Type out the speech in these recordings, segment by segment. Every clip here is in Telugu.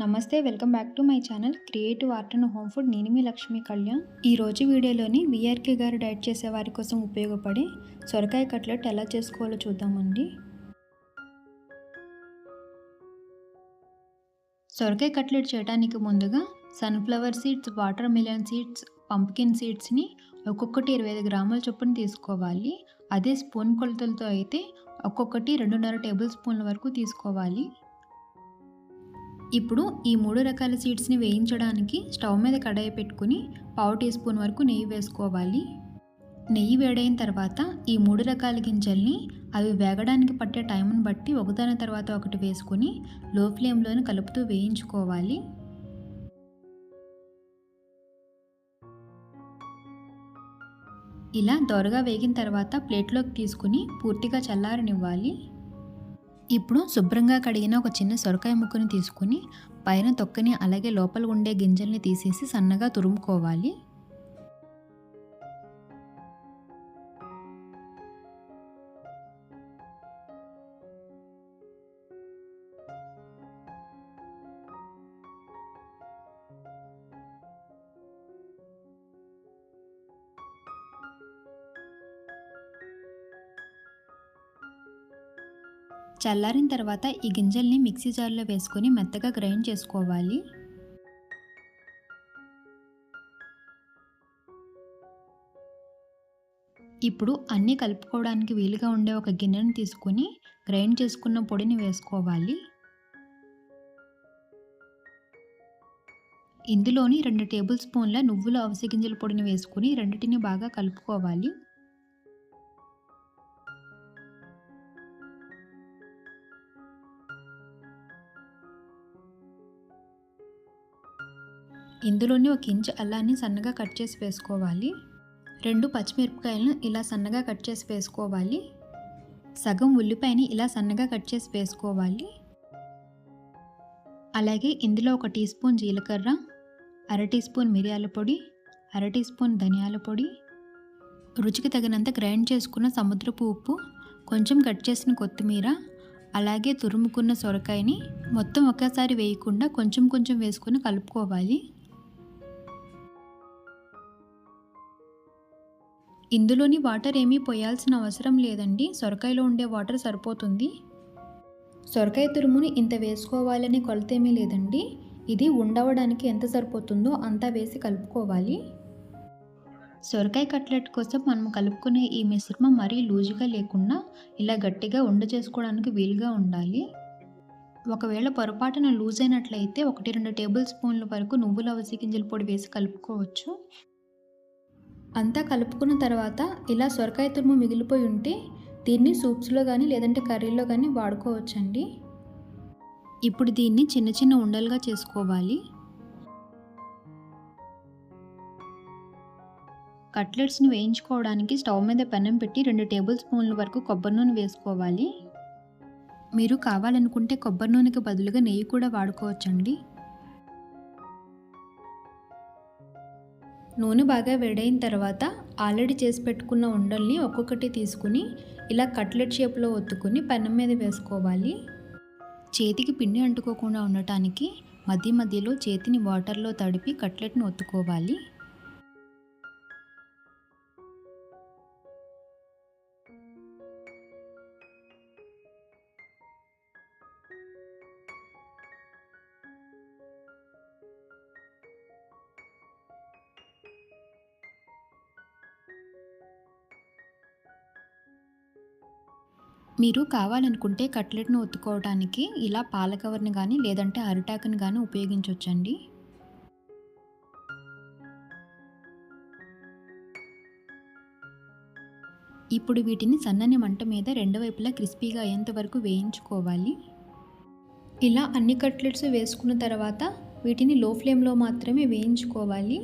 నమస్తే welcome back to my channel creative art and home food. నేను మీ లక్ష్మీ కళ్యాణ్. ఈ రోజు వీడియోలోని విఆర్కే గారు డైట్ చేసే వారి కోసం ఉపయోగపడే సొరకాయ కట్లెట్ ఎలా చేసుకోవాలో చూద్దామండి. సొరకాయ కట్లెట్ చేయడానికి ముందుగా sunflower seeds watermelon seeds pumpkin సీడ్స్ని ఒక్కొక్కటి ఇరవై ఐదు గ్రాముల చొప్పున తీసుకోవాలి. అదే స్పూన్ కొలతలతో అయితే ఒక్కొక్కటి రెండున్నర టేబుల్ స్పూన్ల వరకు తీసుకోవాలి. ఇప్పుడు ఈ మూడు రకాల సీడ్స్ని వేయించడానికి స్టవ్ మీద కడాయి పెట్టుకుని పావు టీ స్పూన్ వరకు నెయ్యి వేసుకోవాలి. నెయ్యి వేడైన తర్వాత ఈ మూడు రకాల గింజల్ని అవి వేగడానికి పట్టే టైంని బట్టి ఒకదాని తర్వాత ఒకటి వేసుకుని లో ఫ్లేమ్లోనే కలుపుతూ వేయించుకోవాలి. ఇలా దొరగా వేగిన తర్వాత ప్లేట్లోకి తీసుకుని పూర్తిగా చల్లారనివ్వాలి. ఇప్పుడు శుభ్రంగా కడిగిన ఒక చిన్న సొరకాయ ముక్కని తీసుకుని పైన తొక్కని అలాగే లోపల ఉండే గింజల్ని తీసేసి సన్నగా తురుముకోవాలి. చల్లారిన తర్వాత ఈ గింజల్ని మిక్సీ జార్లో వేసుకొని మెత్తగా గ్రైండ్ చేసుకోవాలి. ఇప్పుడు అన్నీ కలుపుకోవడానికి వీలుగా ఉండే ఒక గిన్నెను తీసుకుని గ్రైండ్ చేసుకున్న పొడిని వేసుకోవాలి. ఇందులోని రెండు టేబుల్ స్పూన్ల నువ్వుల అవిసె గింజల పొడిని వేసుకుని రెండింటిని బాగా కలుపుకోవాలి. ఇందులోని ఒక ఇంచు అల్లాన్ని సన్నగా కట్ చేసి వేసుకోవాలి. రెండు పచ్చిమిరపకాయలను ఇలా సన్నగా కట్ చేసి వేసుకోవాలి. సగం ఉల్లిపాయని ఇలా సన్నగా కట్ చేసి వేసుకోవాలి. అలాగే ఇందులో ఒక టీ స్పూన్ జీలకర్ర అర టీ స్పూన్ మిరియాల పొడి అర టీ స్పూన్ ధనియాల పొడి. రుచికి తగినంత గ్రైండ్ చేసుకున్న సముద్రపు ఉప్పు కొంచెం కట్ చేసిన కొత్తిమీర అలాగే తురుముకున్న సొరకాయని మొత్తం ఒకేసారి వేయకుండా కొంచెం కొంచెం వేసుకుని కలుపుకోవాలి. ఇందులోని వాటర్ ఏమీ పోయాల్సిన అవసరం లేదండి. సొరకాయలో ఉండే వాటర్ సరిపోతుంది. సొరకాయ తురుముని ఇంత వేసుకోవాలనే కొలత ఏమీ లేదండి. ఇది ఉండవడానికి ఎంత సరిపోతుందో అంతా వేసి కలుపుకోవాలి. సొరకాయ కట్లెట్ కోసం మనం కలుపుకునే ఈ మిశ్రమం మరీ లూజుగా లేకుండా ఇలా గట్టిగా ఉండ చేసుకోవడానికి వీలుగా ఉండాలి. ఒకవేళ పొరపాటున లూజ్ అయినట్లయితే ఒకటి రెండు టేబుల్ స్పూన్ల వరకు నువ్వుల అవసి గింజల పొడి వేసి కలుపుకోవచ్చు. అంతా కలుపుకున్న తర్వాత ఇలా సొరకాయ తురుము మిగిలిపోయి ఉంటే దీన్ని సూప్స్లో కానీ లేదంటే కర్రీలో కానీ వాడుకోవచ్చండి. ఇప్పుడు దీన్ని చిన్న చిన్న ఉండలుగా చేసుకోవాలి. కట్లెట్స్ని వేయించుకోవడానికి స్టవ్ మీద పెనం పెట్టి రెండు టేబుల్ స్పూన్ల వరకు కొబ్బరి నూనె వేసుకోవాలి. మీరు కావాలనుకుంటే కొబ్బరి నూనెకి బదులుగా నెయ్యి కూడా వాడుకోవచ్చండి. నూనె బాగా వేడైన తర్వాత ఆల్రెడీ చేసి పెట్టుకున్న ఉండల్ని ఒక్కొక్కటి తీసుకుని ఇలా కట్లెట్ షేప్లో ఒత్తుకుని పెనం మీద వేసుకోవాలి. చేతికి పిండి అంటుకోకుండా ఉండటానికి మధ్య మధ్యలో చేతిని వాటర్లో తడిపి కట్లెట్ని ఒత్తుకోవాలి. మీరు కావాలనుకుంటే కట్లెట్ను ఒత్తుకోవడానికి ఇలా పాల కవర్ని కానీ లేదంటే అరిటాకుని కానీ ఉపయోగించవచ్చండి ఇప్పుడు వీటిని సన్నని మంట మీద రెండు వైపులా క్రిస్పీగా అయ్యేంత వరకు వేయించుకోవాలి. ఇలా అన్ని కట్లెట్స్ వేసుకున్న తర్వాత వీటిని లో ఫ్లేమ్లో మాత్రమే వేయించుకోవాలి.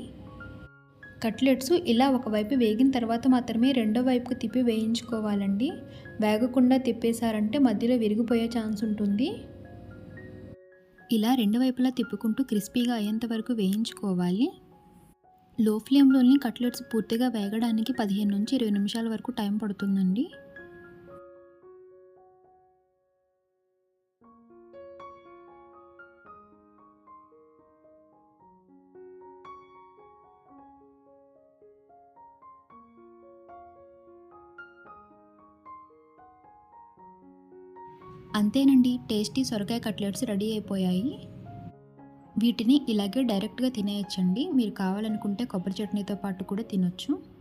కట్లెట్స్ ఇలా ఒకవైపు వేగిన తర్వాత మాత్రమే రెండో వైపుకు తిప్పి వేయించుకోవాలండి. వేగకుండా తిప్పేశారంటే మధ్యలో విరిగిపోయే ఛాన్స్ ఉంటుంది. ఇలా రెండు వైపులా తిప్పుకుంటూ క్రిస్పీగా అయ్యేంత వరకు వేయించుకోవాలి. లో ఫ్లేమ్లోని కట్లెట్స్ పూర్తిగా వేగడానికి పదిహేను నుంచి ఇరవై నిమిషాల వరకు టైం పడుతుందండి. అంతేనండి టేస్టీ సొరకాయ కట్లెట్స్ రెడీ అయిపోయాయి. వీటిని ఇలాగే డైరెక్ట్గా తినేయచ్చండి. మీరు కావాలనుకుంటే కొబ్బరి చట్నీతో పాటు కూడా తినొచ్చు.